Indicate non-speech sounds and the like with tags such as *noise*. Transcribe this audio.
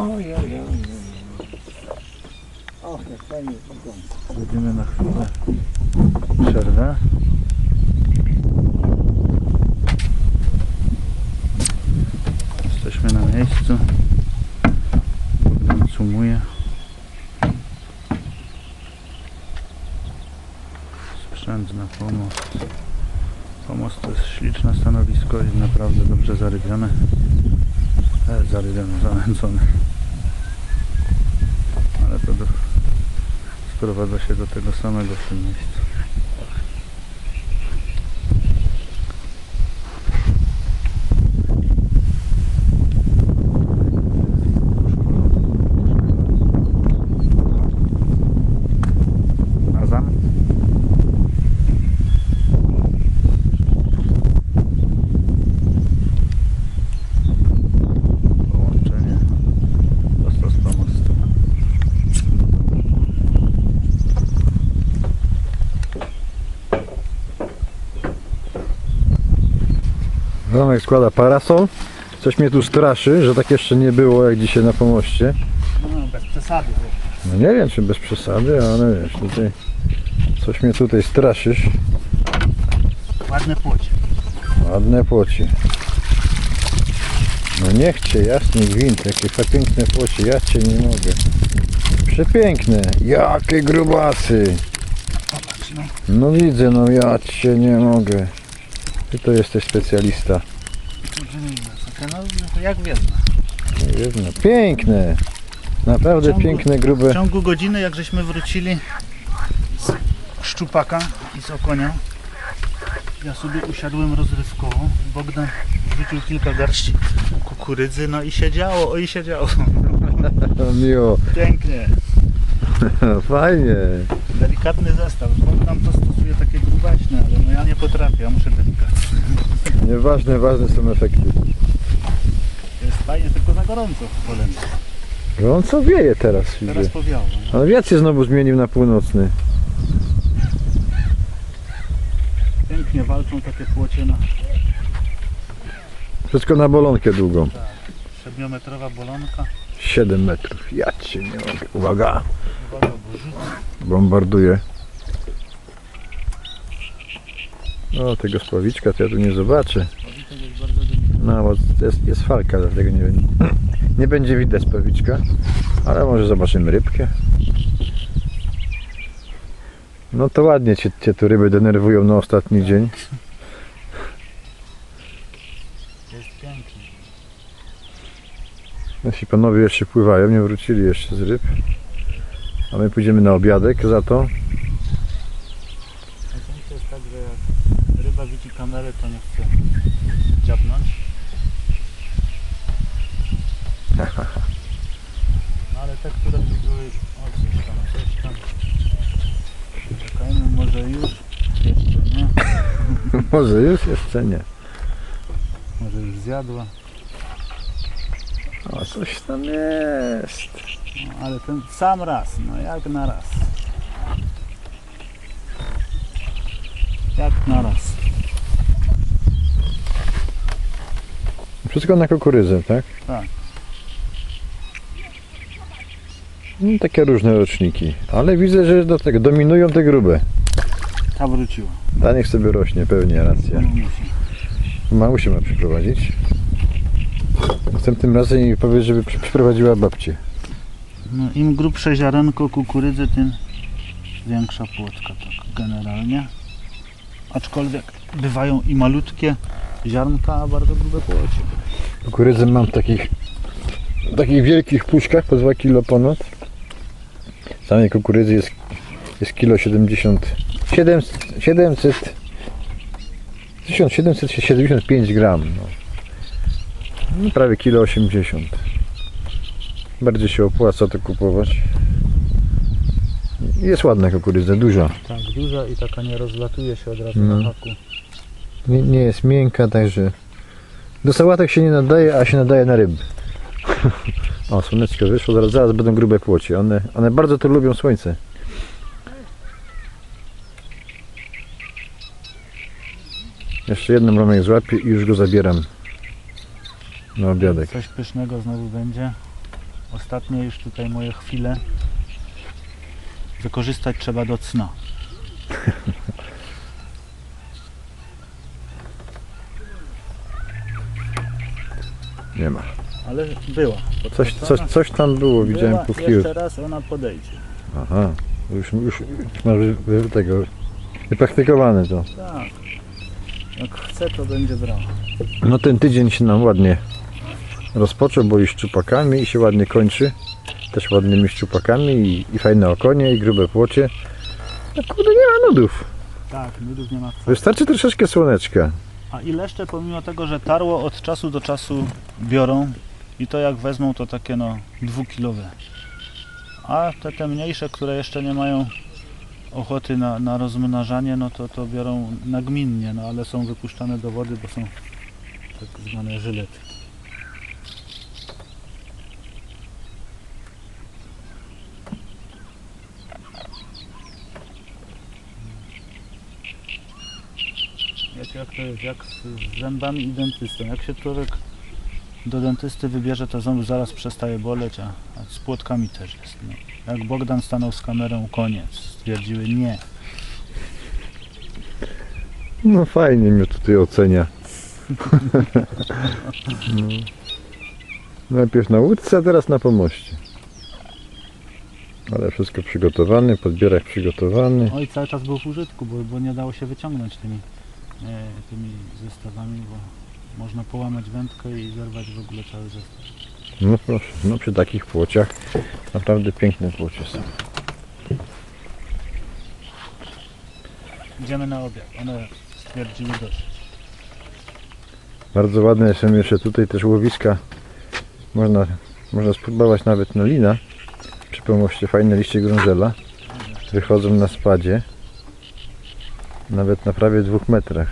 Oj, oj, oj. Zrobimy na chwilę przerwę. Jesteśmy na miejscu. Bogdan sumuje. Sprzęt na pomost. Pomost to jest śliczne stanowisko i naprawdę dobrze zarybione. E, zarybione, zanęcone. Ale to do, sprowadza się do tego samego w tym miejscu. Romek składa parasol. Coś mnie tu straszy, że tak jeszcze nie było jak dzisiaj na pomoście. No, bez przesady. No nie wiem czy bez przesady, ale wiesz, tutaj coś mnie tutaj straszysz. Ładne płocie. Ładne płocie. No niech cię, jasny gwint, jakie piękne płocie, ja cię nie mogę. Przepiękne, jakie grubasy. No. No widzę, no ja cię nie mogę. Ty to jesteś specjalista. No, no jak wiedna. Nie wiem, no, Piękne. Naprawdę Ciągu- piękne, W grube. ciągu godziny, jak żeśmy wrócili z szczupaka i z okonia, ja sobie usiadłem rozrywkowo. Bogdan wrzucił kilka garści kukurydzy, no i się działo, o i się działo. No, *laughs* miło, Pięknie. *laughs* fajnie. Delikatny zestaw. Bogdan to stosuje takie grubaśne, ale no potrafię, ja muszę delikatnie. Nieważne, ważne są efekty. Jest fajnie, tylko za gorąco w Polsce. Gorąco wieje teraz, Teraz widzę. powiało. No. Ale wiatr się znowu zmienił na północny. Pięknie walczą takie płocie na Wszystko na bolonkę długą. siedmiometrowa bolonka. 7 metrów. Ja cię nie mogę. Uwaga, Uwaga, bo rzut. bombarduje. O, tego spławiczka to ja tu nie zobaczę. No, bo jest, jest falka, dlatego nie, *clears throat* nie będzie widać spławiczka. Ale może zobaczymy rybkę. No to ładnie cię, cię tu ryby denerwują na ostatni dzień. Jest pięknie. Nasi panowie jeszcze pływają, nie wrócili jeszcze z ryb. A my pójdziemy na obiadek za to. Najczęściej jest tak, że jak kamerę, to nie chce dziabnąć. No ale te, które tu były, o coś tam, coś tam. Czekajmy, może już, jeszcze nie, *laughs* Może już jeszcze nie. może już zjadła. O, coś tam jest. No, ale ten sam raz, no jak na raz. Jak na raz. Wszystko na kukurydzę, tak? Tak. No, takie różne roczniki. Ale widzę, że do tego dominują te grube. Ta wróciła. Ta niech sobie rośnie, pewnie, racja. No musi. Mamusię ma przyprowadzić. Następnym razem jej powie, żeby przy- przyprowadziła babcię. No, Im grubsze ziarenko kukurydzy, tym większa płotka, tak generalnie. Aczkolwiek bywają i malutkie ziarnka, bardzo grube płocie. Kukurydzę mam w takich, w takich wielkich puszkach po 2 kg ponad. Samej kukurydzy jest, jest kilo 70, 700, 700 1775 gram. No. No, prawie kilo 80. Bardziej się opłaca to kupować. Jest ładna kukurydza, duża. Tak, duża i taka nie rozlatuje się od razu No. na haku. Nie, nie jest miękka, także do sałatek się nie nadaje, a się nadaje na ryby. *laughs* o, słoneczko wyszło, zaraz, zaraz będą grube płocie. One, one bardzo to lubią słońce. Jeszcze jedną ramek złapię i już go zabieram na obiadek. Coś pysznego znowu będzie. ostatnie już tutaj moje chwile wykorzystać trzeba do cna. *laughs* Nie ma. Ale była. Coś, coś, coś tam było, widziałem była, po chwili. Jeszcze raz ona podejdzie. Aha, już, już, już masz wy, wy, tego wypraktykowane to. Tak. Jak chce, to będzie brała. No ten tydzień się nam ładnie rozpoczął, bo i szczupakami i się ładnie kończy. Też ładnymi szczupakami i, i fajne okonie i grube płocie. No kurde, nie ma nudów. Tak, nudów nie ma. Wystarczy troszeczkę słoneczka. A i leszcze pomimo tego, że tarło od czasu do czasu biorą i to jak wezmą to takie no dwukilowe. A te, te mniejsze, które jeszcze nie mają ochoty na, na rozmnażanie, no to, to biorą nagminnie, no ale są wypuszczane do wody, bo są tak zwane żylety. Jak, jak to jest, jak z, zębami i dentystą. Jak się człowiek do dentysty wybierze, to ząb zaraz przestaje boleć, a, a z płotkami też jest. No. Jak Bogdan stanął z kamerą, koniec. Stwierdziły nie. No fajnie mnie tutaj ocenia. *laughs* no. Najpierw na łódce, a teraz na pomoście. Ale wszystko przygotowane, podbierak przygotowany. Oj, cały czas był w użytku, bo, bo nie dało się wyciągnąć tymi, tymi zestawami, bo można połamać wędkę i zerwać w ogóle cały zestaw. No proszę, no przy takich płociach naprawdę piękne płocie są. Idziemy na obiad. One stwierdziły dość. Bardzo ładne są jeszcze tutaj też łowiska. Można, można spróbować nawet na lina. Przy pomoście fajne liście grążela. Wychodzą na spadzie. Nawet na prawie dwóch metrach.